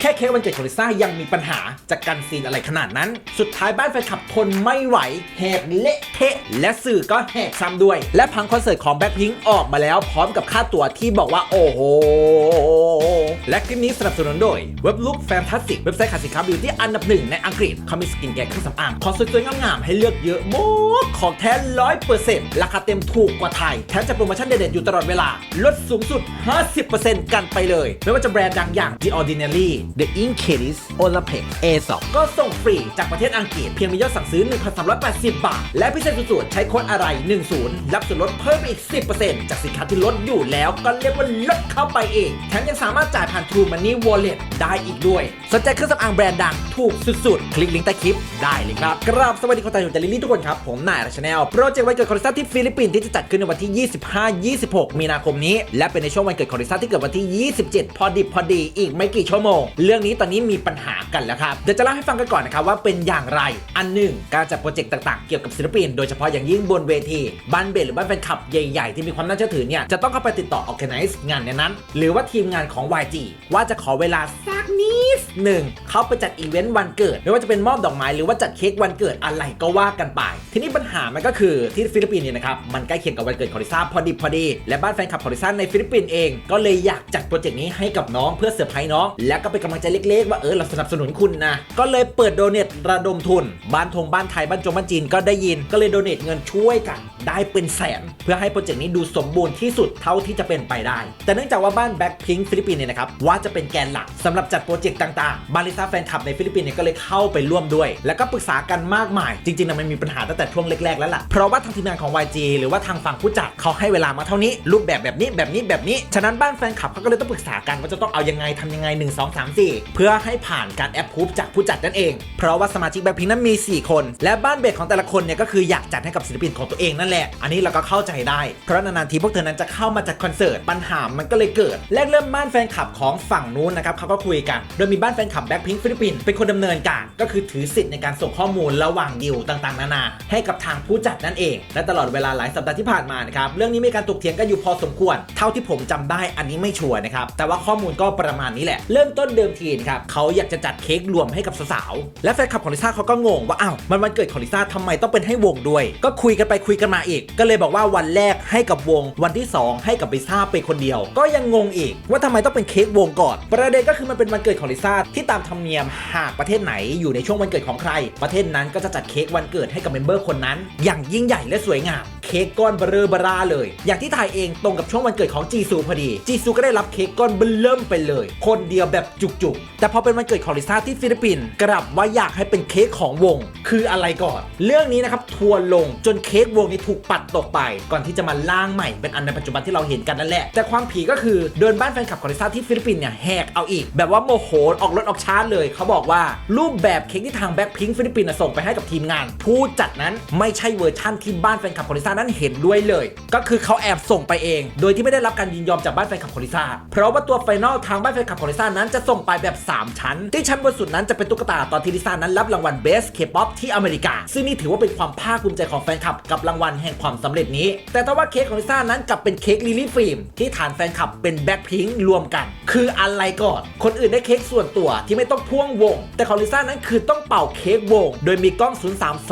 แค่เค้กวันเกิดของลิซ่ายังมีปัญหาจากการซีนอะไรขนาดนั้น สุดท้ายบ้านแฟนคลับทนไม่ไหวแหกเละเทะ และสื่อก็แหกซ้ำด้วย และพังคอนเสิร์ตของแบ็คพิงออกมาแล้วพร้อมกับค่าตั๋วที่บอกว่าโอ้โห และคลิปนี้สนับสนุนโดย เว็บลุกแฟนตาสติกเว็บไซต์ขายสินค้าบิวตี้อันดับหนึ่งในอังกฤษเขามีสกินแคร์เครื่องสำอางของสวยๆงามๆให้เลือกเยอะมากของแท้ร้อยเปอร์เซ็นต์ราคาเต็มถูกกว่าไทยแถมจะโปรโมชั่นเด็ดๆอยู่ตลอดเวลาลดสูงสุด 50%กันไปเลย ไม่ว่าจะแบรนด์ดังอย่าง The Ordinary The Ink Case Olaplex Aesop ก็ส่งฟรีจากประเทศอังกฤษเพียงมียอดสั่งซื้อ 1,380 บาท และพิเศษสุดๆใช้โค้ดอะไร 10 รับส่วนลดเพิ่มอีก 10%จากสินค้าที่ลดอยู่แล้วก็เรียกว่าลดเข้าไปเองแถมยังสามารถจ่ายผ่าน True Money Wallet ได้อีกด้วย สนใจเครื่องสำอางแบรนด์ดังถูกสุดๆ คลิกลิงก์ใต้คลิปได้เลยครับกราบสวัสดีคนไทยอยู่จากลิลลี่ทุกคนครับ ผมนายราชแนลโปรเจกต์วันเกิดของลิซ่าที่ฟิลิปปินส์ที่จะจัดขึ้นในวันที่ 25-26 มีนาคมนี้ และเป็นในช่วงวันเกิดของลิซ่าที่เกิดวันที่ 27 พอดิบพอดีอีกไม่กี่ชั่วโมงเรื่องนี้ตอนนี้มีปัญหากันแล้วครับ เดี๋ยวจะเล่าให้ฟังกันก่อนนะครับว่าเป็นอย่างไร อันหนึ่งการจัดโปรเจกต์ต่างๆ เกี่ยวกับศิลปิน โดยเฉพาะอย่างยิ่งบนเวทีบ้านเบสหรือบ้านแฟนคลับใหญ่ๆ ที่มีความน่าเชื่อถือเนี่ยจะต้องเข้าไปติดต่อ organize งานนั้น หรือว่าทีมงานของ YG ว่าจะขอเวลาสักนิดหนึ่งเขาไปจัดอีเวนต์วันเกิดไม่ว่าจะเป็นมอบดอกไม้หรือว่าจัดเค้กวันเกิดอะไรก็ว่ากันไป ทีนี้ปัญหามันก็คือที่ฟิลิปปินส์เนี่ยนะครับมันใกล้เคียงกับวันเกิดของลิซ่าพอดีพอดี และบ้านแฟนคลับของลิซ่าในฟิลิปปินส์เองก็เลยอยากจัดโปรเจกต์นี้ให้กับน้องเพื่อเซอร์ไพรส์น้องและก็เป็นกำลังใจเล็กๆ ว่าเออเราสนับสนุนคุณนะ ก็เลยเปิดโดเนทระดมทุน บ้านทงบ้านไทยบ้านจงบ้านจีนก็ได้ยิน ก็เลยโดเนทเงินช่วยกันได้เป็นแสน เพื่อให้โปรเจกต์นี้ดูสมบูรณ์ที่สุดเท่าที่จะเป็นไปได้ แต่เนื่องจากว่าบ้านแบ็คพิงฟิลิปปินส์เนี่ยนะครับว่าจะเป็นแกนหลักสำหรับจัดโปรเจกต์ต่างๆบาลิซ่าแฟนคลับในฟิลิปปินส์เนี่ยก็เลยเข้าไปร่วมด้วย แล้วก็ปรึกษากันมากมาย จริงๆนะมันมีปัญหาตั้งแต่ช่วงแรกๆแล้วล่ะเพราะว่าทางทีมงานของ YG หรือว่าทางฝั่งผู้จัดเขาให้เวลามาเท่านี้รูปแบบแบบนี้แบบนี้แบบนี้ฉะนั้นบ้านแฟนคลับเขาก็เลยต้องปรึกษากันว่าจะต้องเอายังไงทำยังไง1 2 3 4เพื่อให้ผ่านการแอปพูฟจากผู้จัดนั่นเอง เพราะว่าสมาชิกแบ็คพิงนั้นมี 4 คน และบ้านเบสของแต่ละคนเนี่ยก็คืออยากจัดให้กับศิลปินของตัวเองนั่นแหละ อันนี้เราก็เข้าใจได้ เพราะนานๆทีพวกเธอนั้นจะเข้ามาจัดคอนเสิร์ตปัญหามันก็เลยเกิด แรกเริ่มบ้านแฟนคลับของฝั่งนู้นนะครับเขาก็คุยกัน โดยมีบ้านแฟนคลับแบ็คพิงฟิลิปปินส์เป็นคนดำเนินการ ก็คือถือสิทธิ์ในการส่งข้อมูลระหว่างดิวต่างๆ นานาให้กับทางผู้จัดนั่นเอง และตลอดเวลาหลายสัปดาห์ที่ผ่านมานะครับเรื่องนี้มีการถกเถียงกันอยู่พอสมควร เท่าที่ผมจำได้อันนี้ไม่ชัวร์นะครับแต่ว่าข้อมูลก็ประมาณนี้แหละเริ่มต้นเดิมทีนครับเขาอยากจะจัดเค้กรวมให้กับสาวๆและแฟนคลับของลิซ่าเขาก็งงว่าอ้าวมันวันเกิดของลิซ่าทำไมต้องเป็นให้วงด้วย ก็คุยกันไปคุยกันมาอีก ก็เลยบอกว่าวันแรกให้กับวง วันที่ 2 ให้กับลิซ่าไปคนเดียว ก็ยังงงอีก ว่าทำไมต้องเป็นเค้กวงก่อน ประเด็นก็คือมันเป็นวันเกิดของลิซ่าที่ตามธรรมเนียมหากประเทศไหนอยู่ในช่วงวันเกิดของใคร ประเทศนั้นก็จะจัดเค้กวันเกิดให้กับเมมเบอร์คนนั้น อย่างยิ่งใหญ่และสวยงามเค้กก้อนเบอร์เบอราเลย อย่างที่ไทยเองตรงกับช่วงวันเกิดของจีซูพอดีจีซูก็ได้รับเค้กก้อนเบิ่มไปเลย คนเดียวแบบจุกๆ แต่พอเป็นวันเกิดของลิซ่าที่ฟิลิปปินส์กลับว่าอยากให้เป็นเค้กของวง คืออะไรก่อน เรื่องนี้นะครับทัวลงจนเค้กวงนี้ถูกปัดตกไป ก่อนที่จะมาล่างใหม่เป็นอันในปัจจุบันที่เราเห็นกันนั่นแหละ แต่ความผีก็คือเดินบ้านแฟนคลับของลิซ่าที่ฟิลิปปินส์เนี่ยแหกเอาอีก แบบว่าโมโหออกรถออกชาร์จเลย เขาบอกว่ารูปแบบเค้กที่ทางแบ็คพิงฟิลิปปินส์ส่งไปให้กับทีมงาน ผู้จัดนั้นไม่ใช่เวอร์ชั่นที่บ้านแฟนคลับของลิซ่านั้นเห็นด้วยเลย ก็คือเขาแอบส่งไปเอง โดยที่ไม่ได้รับการยินยอมจากบ้านแฟนคลับของลิซ่าเพราะว่าตัวไฟนอลทางบ้านแฟนคลับของลิซ่านั้นจะส่งไปแบบ 3 ชั้น ที่ชั้นบนสุดนั้นจะเป็นตุ๊กตาตอนที่ลิซ่านั้นรับรางวัล Best K-pop ที่อเมริกา ซึ่งนี่ถือว่าเป็นความภาคภูมิใจของแฟนคลับกับรางวัลแห่งความสำเร็จนี้ แต่ถ้าว่าเค้กของลิซ่านั้นกลับเป็นเค้กลิลี่ฟิล์มที่ฐานแฟนคลับเป็นแบ็คพิงรวมกัน คืออะไรก่อน คนอื่นได้เค้กส่วนตัวที่ไม่ต้องพ่วงวง แต่ของลิซ่านั้นคือต้องเป่าเค้กวง โดยมีกล้อง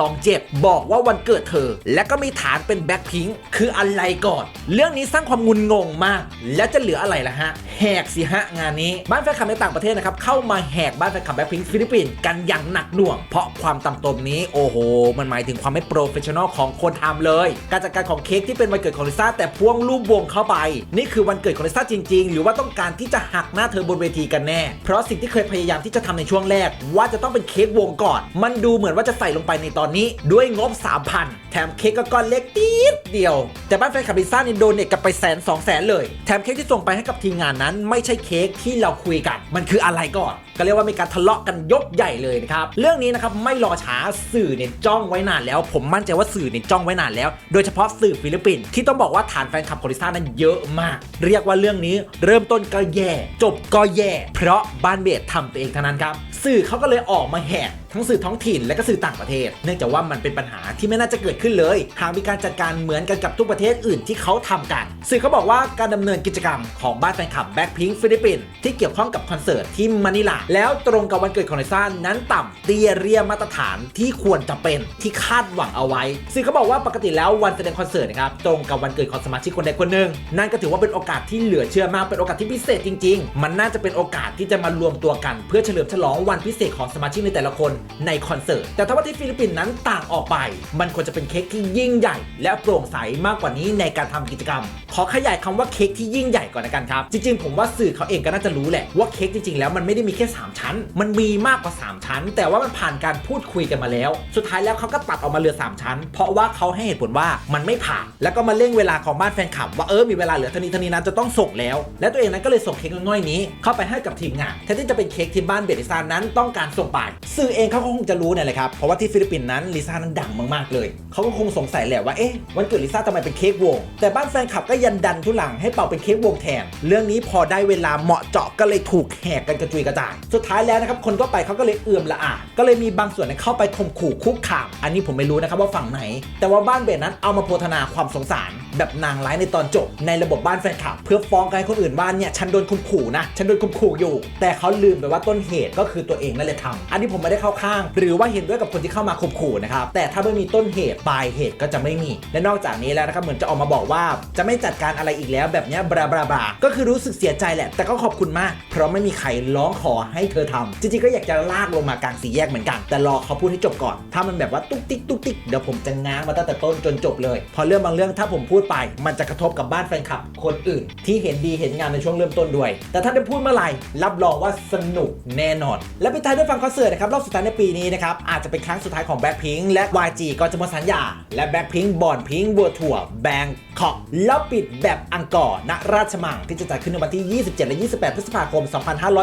0327 บอกว่าวันเกิดเธอ และก็มีฐานเป็นแบ็คพิงคืออะไรก่อน เรื่องนี้สร้างความงุนงงมาก แล้วจะเหลืออะไรล่ะฮะแหกสิฮะงานนี้บ้านแฟนคลับในต่างประเทศนะครับเข้ามาแหกบ้านแฟนคลับแบ็คพิงฟิลิปปินส์กันอย่างหนักหน่วง เพราะความต่ำตมนี้โอ้โห มันหมายถึงความไม่โปรเฟชชั่นอลของคนทำเลย การจัดการของเค้กที่เป็นวันเกิดของลิซ่าแต่พ่วงรูปวงเข้าไป นี่คือวันเกิดของลิซ่าจริง ๆ หรือว่าต้องการที่จะหักหน้าเธอบนเวทีกันแน่ เพราะสิ่งที่เคยพยายามที่จะทำในช่วงแรก ว่าจะต้องเป็นเค้กวงก่อน มันดูเหมือนว่าจะใส่ลงไปในตอนนี้ด้วยงบ 3,000 แถมเค้กก็ก้อนเล็กนิดเดียว แต่บ้านแฟนคลับลิซ่านี่โดนเนตกันไปแสนสองแสนเลย แถมเค้กที่ส่งไปให้กับทีมงานนั้น ไม่ใช่เค้กที่เราคุยกัน มันคืออะไรก่อน ก็เรียกว่ามีการทะเลาะกันยกใหญ่เลยนะครับ เรื่องนี้นะครับไม่รอช้าสื่อเนี่ยจ้องไว้นานแล้ว ผมมั่นใจว่าสื่อเนี่ยจ้องไว้นานแล้ว โดยเฉพาะสื่อฟิลิปปินส์ที่ต้องบอกว่าฐานแฟนคลับของลิซ่านั้นเยอะมาก เรียกว่าเรื่องนี้เริ่มต้นก็แย่ จบก็แย่ เพราะบ้านเบสทำตัวเองเท่านั้นครับ สื่อเขาก็เลยออกมาแหก ทั้งสื่อท้องถิ่นและก็สื่อต่างประเทศ เนื่องจากว่ามันเป็นปัญหาที่ไม่น่าจะเกิดขึ้นเลย หากมีการจัดการเหมือนกันกับทุกประเทศอื่นที่เขาทำกัน สื่อเขาบอกว่าการดำเนินกิจกรรมของบ้านแฟนคลับแบ็คพิงฟิลิปปินส์ที่เกี่ยวข้องกับคอนเสิร์ตที่มะนิลา แล้วตรงกับวันเกิดของลิซ่านั้นต่ำเตี้ยเรียมาตรฐานที่ควรจะเป็นที่คาดหวังเอาไว้ สื่อเขาบอกว่าปกติแล้ววันแสดงคอนเสิร์ตนะครับตรงกับวันเกิดของสมาชิกคนใดคนหนึ่งนั่นก็ถือว่าเป็นโอกาสที่เหลือเชื่อมากเป็นโอกาสที่พิเศษจริง ๆ มันน่าจะเป็นโอกาสที่จะมารวมตัวกัน เพื่อเฉลิมฉลองวันพิเศษของสมาชิกในแต่ละคนในคอนเสิร์ต แต่ถ้าว่าที่ฟิลิปปินส์นั้นต่างออกไป มันควรจะเป็นเค้กที่ยิ่งใหญ่ และโปร่งใสมากกว่านี้ในการทำกิจกรรม ขอขยายคำว่าเค้กที่ยิ่งใหญ่ก่อนนะกันครับ จริงๆ ผมว่าสื่อเขาเองก็น่าจะรู้แหละว่าเค้กจริงๆ แล้วมันไม่ได้มีแค่ 3 ชั้น มันมีมากกว่า 3 ชั้น แต่ว่ามันผ่านการพูดคุยกันมาแล้ว สุดท้ายแล้วเขาก็ตัดออกมาเหลือ 3 ชั้น เพราะว่าเขาให้เหตุผลว่ามันไม่ผ่าน แล้วก็มาเร่งเวลาของบ้านแฟนคลับว่าเออมีเวลาเหลือเท่านี้เท่านี้นะจะต้องส่งแล้ว และตัวเองนั้นก็เลยส่งเค้กน้อยๆนี้ เข้าไปให้กับทีมงานแทนที่จะเป็นเค้กที่บ้านเบลิซานนั้นต้องการส่งไปสื่อเองเขาก็คงจะรู้เนี่ยแหละครับ เพราะว่าที่ฟิลิปปินส์นั้นลิซ่านั้นดังมากๆเลย เขาก็คงสงสัยแหละว่า เอ๊ะ วันเกิดลิซ่าทำไมเป็นเค้กวง แต่บ้านแฟนคลับก็ยันดันทุลังให้เป่าเป็นเค้กวงแทน เรื่องนี้พอได้เวลาเหมาะเจาะก็เลยถูกแหกกันกระจุยกระจาย สุดท้ายแล้วนะครับ คนก็ไปเขาก็เลยเอื่อมละอาก็เลยมีบางส่วนเข้าไปข่มขู่คุกคาม อันนี้ผมไม่รู้นะครับว่าฝั่งไหน แต่ว่าบ้านเบสนั้นเอามาโพธนาความสงสาร แบบนางร้ายในตอนจบ ในระบบบ้านแฟนคลับ เพื่อฟ้องกันให้คนอื่นว่าเนี่ยฉันโดนข่มขู่นะ ฉันโดนข่มขู่อยู่ แต่เขาลืมไปว่าต้นเหตุก็คือตัวเองนั่นแหละทำอันนี้ผมไม่ได้เข้าข้าง หรือว่าเห็นด้วยกับคนที่เข้ามาข่มขู่นะครับแต่ถ้าไม่มีต้นเหตุปลายเหตุก็จะไม่มีและนอกจากนี้แล้วนะครับเหมือนจะออกมาบอกว่าจะไม่จัดการอะไรอีกแล้วแบบนี้บราบราบราก็คือรู้สึกเสียใจแหละ แต่ก็ขอบคุณมาก เพราะไม่มีใครร้องขอให้เธอทำจริงๆก็อยากจะลากลงมากลางสี่แยกเหมือนกัน แต่รอเขาพูดให้จบก่อน ถ้ามันแบบว่าตุ๊กติ๊กตุ๊กติ๊กเดี๋ยวผมจะง้างมาตั้งแต่ต้นจนจบเลย พอเรื่องบางเรื่องถ้าผมพูดไป มันจะกระทบกับบ้านแฟนคลับคนอื่น ที่เห็นดีเห็นงามในช่วงเริ่มต้นด้วย แต่ถ้าได้พูดเมื่อไหร่รับรองว่าสนุกแน่นอน และปิดท้ายด้วยฟังคอนเสิร์ตนะครับรอบสุดท้ายในปีนี้นะครับอาจจะเป็นครั้งสุดท้ายของแบ็คพิงและ YG ก็จะหมดสัญญา และแบ็คพิงบอนพิงบัวถั่วแบงคอกแล้วปิดแบบอังกอร์ณราชมังที่จะจัดขึ้นในวันที่ 27 และ 28 พฤษภาคม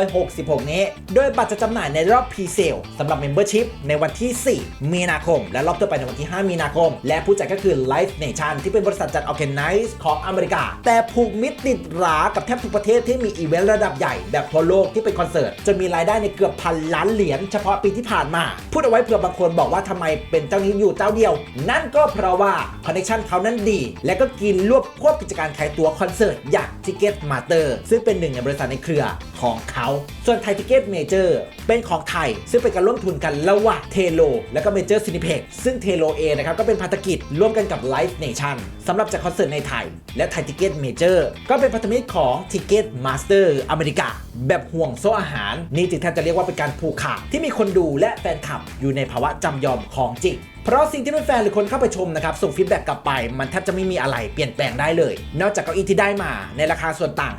2566 นี้ โดยบัตรจะจำหน่ายในรอบพรีเซลสำหรับ Membership ในวันที่ 4 มีนาคม และรอบต่อไปในวันที่ 5 มีนาคม และผู้จัดก็คือ Live Nation ที่เป็นบริษัทจัด Organize ของอเมริกา แต่ผูกมิตรติดหรากับแทบทุกประเทศที่มีอีเวนต์ระดับใหญ่แบบทั่วโลกที่เป็นคอนเสิร์ตจนมีรายได้ในเกือบพันล้านเหรียญเฉพาะปีที่ผ่านมา พูดเอาไว้เผื่อบางคนบอกว่าทำไมเป็นเจ้านี้อยู่เจ้าเดียว นั่นก็เพราะว่าคอนเนคชั่นเขานั้นดี และก็กินรวบควบกิจการขายตั๋วคอนเสิร์ตอย่าง Ticket Master ซึ่งเป็นหนึ่งในบริษัทในเครือของเขา ส่วนไทยทิกเก็ตเมเจอร์เป็นของไทย ซึ่งเป็นการร่วมทุนกันระหว่างเทโลและก็เมเจอร์ซินิเพ็กซึ่งเทโลเองนะครับก็เป็นพันธกิจร่วมกันกับ Live Nation สำหรับจัดคอนเสิร์ตในไทย และไทยทิกเก็ตเมเจอร์ก็เป็นพันธมิตรของ Ticket Master อเมริกาแบบห่วงโซ่อาหาร นี่จึงแทบจะเรียกว่าเป็นการผูกขาดที่มีคนดูและแฟนคลับอยู่ในภาวะจำยอมของจริง เพราะสิ่งที่แฟนหรือคนเข้าไปชมนะครับส่งฟีดแบ็กกลับไป มันแทบจะไม่มีอะไรเปลี่ยนแปลงได้เลย นอกจากเก้าอี้ที่ได้มาในราคาส่วนต่าง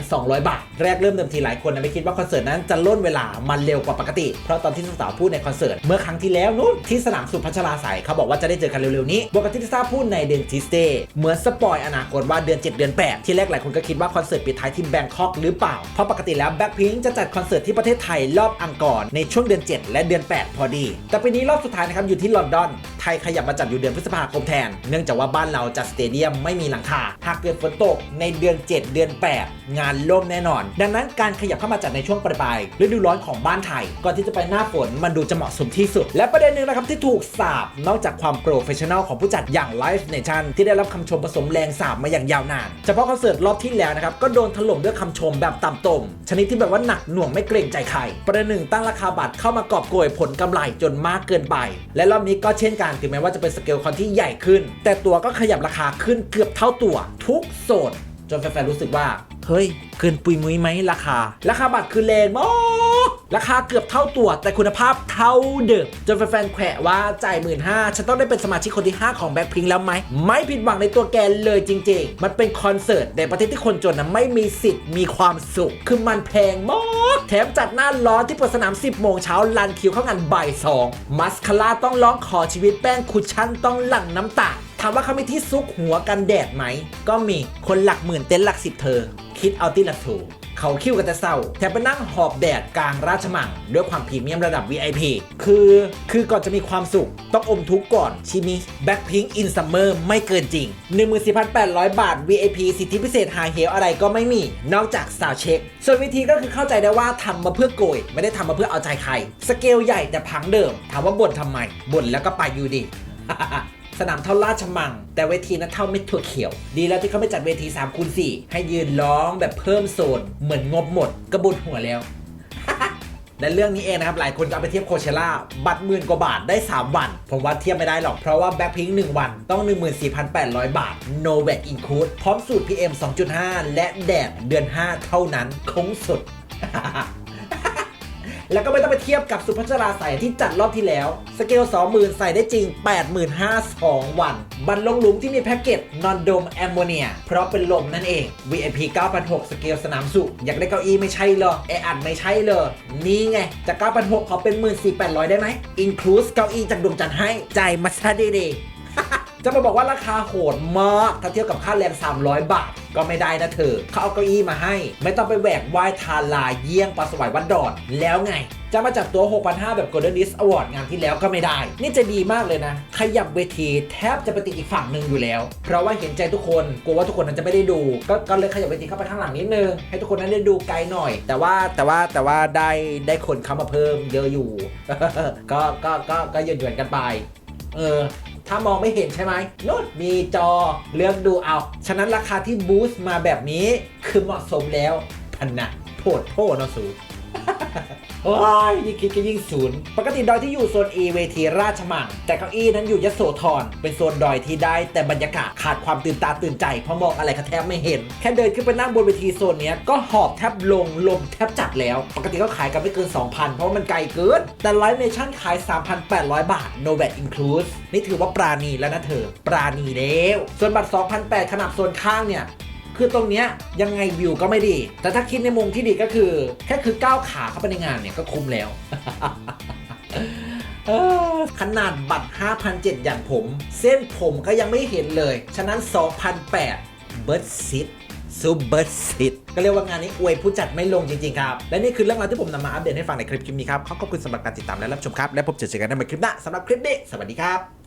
5,200 บาท แรกเริ่มเดิมทีหลายคนนะไม่คิดว่าคอนเสิร์ตนั้นจะล่นเวลามันเร็วกว่าปกติ เพราะตอนที่สาวพูดในคอนเสิร์ตเมื่อครั้งที่แล้วนู้นที่สนามสุพัชราสายเขาบอกว่าจะได้เจอกันเร็วๆนี้บวกกับที่ลิซ่าพูดในเดือนทิสเตเหมือนสปอยอนาคตว่าเดือน 7 เดือน 8 ที่แรกหลายคนก็คิดว่าคอนเสิร์ตปิดท้ายที่แบงคอกหรือเปล่าเพราะปกติแล้วแบ็คพิงจะจัดคอนเสิร์ตที่ประเทศไทยรอบอังกอร์ในช่วงเดือน 7 และเดือน 8 พอดี แต่ปีนี้รอบสุดท้ายนะครับอยู่ที่ลอนดอน Fragen. ไทยขยับมาจัดอยู่เดือนพฤษภาคมแทน เนื่องจากว่าบ้านเราจัดสเตเดียมไม่มีหลังคา หากเกิดฝนตกในเดือน 7 เดือน 8 งานล่มแน่นอน ดังนั้นการขยับเข้ามาจัดในช่วงปลายๆฤดูร้อนของบ้านไทย ก่อนที่จะไปหน้าฝนมันดูจะเหมาะสมที่สุด และประเด็นหนึ่งนะครับที่ถูกสาบนอกจากความโปรเฟชชั่นอลของผู้จัดอย่าง Live Nation ที่ได้รับคำชมผสมแรงสาบมาอย่างยาวนาน เฉพาะคอนเสิร์ตรอบที่แล้วนะครับก็โดนถล่มด้วยคำชมแบบต่ำตม ชนิดที่แบบว่าหนักหน่วงไม่เกรงใจใครประเด็นหนึ่งตั้งราคาบัตรเข้ามากอบโกยผลกำไรจนมากเกินไป และรอบนี้ก็เช่นกันถึงแม้ว่าจะเป็นสเกลคอนที่ใหญ่ขึ้น แต่ตัวก็ขยับราคาขึ้นเกือบเท่าตัวทุกโซนจนแฟนๆรู้สึกว่า เฮ้ย เกินปุยมุ้ยไหมราคา ราคาบัตรคือแรงมากราคาเกือบเท่าตัวแต่คุณภาพเท่าเดิมจนแฟนๆแขวะว่าจ่ายหมื่นห้าฉันต้องได้เป็นสมาชิกคนที่ 5 ของแบ็คพิงแล้วไหม ไม่ผิดหวังในตัวแกเลยจริง ๆ มันเป็นคอนเสิร์ตในประเทศที่คนจนนะไม่มีสิทธิ์มีความสุข คือมันแพงมากแถมจัดหน้าร้อนที่เปิดสนาม 10 โมงเช้าลันคิวเข้างานบ่ายสองมัสคาร่าต้องร้องขอชีวิตแป้งคุชชั่นต้องหลั่งน้ำตา ถามว่าเขามีที่ซุกหัวกันแดดไหม ก็มีคนหลักหมื่นเต็นหลักสิบเธอ คิดเอาที่หละถูกเขาคิ้วกันแต่เศร้าแถมไปนั่งหอบแดดกลางราชมัง ด้วยความพรีเมียมระดับ VIP คือ คือก่อนจะมีความสุข ต้องอมทุกข์ก่อนชิมิ Blackpink in Summer ไม่เกินจริง 14,800 บาท VIP สิทธิพิเศษหาเหวอะไรก็ไม่มี นอกจากสาวเช็ค ส่วนวิธีก็คือเข้าใจได้ว่าทำมาเพื่อโกย ไม่ได้ทำมาเพื่อเอาใจใคร สเกลใหญ่แต่พังเดิม ถามว่าบ่นทำไมบ่นแล้วก็ไปอยู่ดี สนามเท่าราชมัง แต่เวทีนั้นเท่าเม็ดถั่วเขียว ดีแล้วที่เขาไม่จัดเวที3คูณ4ให้ยืนร้องแบบเพิ่มโซนเหมือนงบหมดกระบุดหัวแล้วและเรื่องนี้เองนะครับ หลายคนก็เอาไปเทียบโคเชล่าบัตรหมื่นกว่าบาทได้ 3 วัน ผมว่าเทียบไม่ได้หรอก เพราะว่าแบ็คพิงค์1วัน ต้อง 14,800 บาท no VAT include พร้อมสูตร PM 2.5 และแดดเดือน 5 เท่านั้นคุ้มสุด แล้วก็ไม่ต้องไปเทียบกับสุภัชราใส่ที่จัดรอบที่แล้ว สเกล 20,000 ใส่ได้จริง 85,000 2 วันบันลงหลุมที่มีแพ็กเกจนอนโดมแอมโมเนีย เพราะเป็นลมนั่นเอง VIP 9,600 สเกลสนามสุอยากได้เก้าอี้ไม่ใช่เหรอแออัดไม่ใช่เหรอนี่ไง จาก 9,600ขอเป็น 14,800 ได้ไหม include เก้าอี้จากดวงจันทร์ให้ใจมาซะดีๆจะมาบอกว่าราคาโหดมากถ้าเทียบกับค่าแรง 300 บาท ก็ไม่ได้นะเธอ เขาเอาเก้าอี้มาให้ ไม่ต้องไปแหวกว่ายทาลายเยี่ยงปลาสวายวัดดอนแล้วไง จะมาจัดตัว 6,500 แบบ Golden Disc Award งานที่แล้วก็ไม่ได้ นี่จะดีมากเลยนะ ขยับเวทีแทบจะไปติดอีกฝั่งหนึ่งอยู่แล้ว เพราะว่าเห็นใจทุกคนกลัวว่าทุกคนนั้นจะไม่ได้ดู ก็ก็เลยขยับเวทีเข้าไปข้างหลังนิดนึงให้ทุกคนนั้นได้ดูไกลหน่อย แต่ว่าแต่ว่าแต่ว่าได้ได้คนเข้ามาเพิ่มเยอะอยู่ ก็ก็ก็ก็หยวนๆกันไป เออ ถ้ามองไม่เห็นใช่ไหมนู่นมีจอเลือกดูเอา ฉะนั้นราคาที่บูสต์มาแบบนี้ คือเหมาะสมแล้วพันนะโพดโพดเนาะสู โอ้ยยิ่งคิดก็ยิ่งศูนย์ ปกติดอยที่อยู่โซน E เวทีราชมัง แต่เก้าอี้นั้นอยู่ยโสธร เป็นโซนดอยที่ได้ แต่บรรยากาศขาดความตื่นตาตื่นใจ เพราะมองอะไรก็แทบไม่เห็น แค่เดินขึ้นไปนั่งบนเวทีโซนนี้ก็หอบแทบลงลมแทบจัดแล้ว ปกติก็ขายกันไม่เกิน 2,000 เพราะมันไกลเกิน แต่ไลฟ์เนชั่นขาย 3,800 บาท no VAT include นี่ถือว่าปราณีแล้วนะเธอ ปราณีแล้ว ส่วนบัตร 2,800ขนาดโซนข้างเนี่ย คือตรงเนี้ยยังไงวิวก็ไม่ดี แต่ถ้าคิดในมุมที่ดีก็คือ แค่คือก้าวขาเข้าไปในงานเนี่ยก็คุ้มแล้วขนาดบัตร5,700อย่างผม เส้นผมก็ยังไม่เห็นเลย ฉะนั้น 2,008 เบิร์ดซิตซูเบิร์ดซิตก็เรียกว่างานนี้อวยผู้จัดไม่ลงจริง ๆ ครับ และนี่คือเรื่องราวที่ผมนำมาอัปเดตให้ฟังในคลิปคลิปนี้ครับ ขอบคุณสำหรับการติดตามและรับชมครับ และพบเจอกันในคลิปหน้าสำหรับคลิปนี้ สวัสดีครับ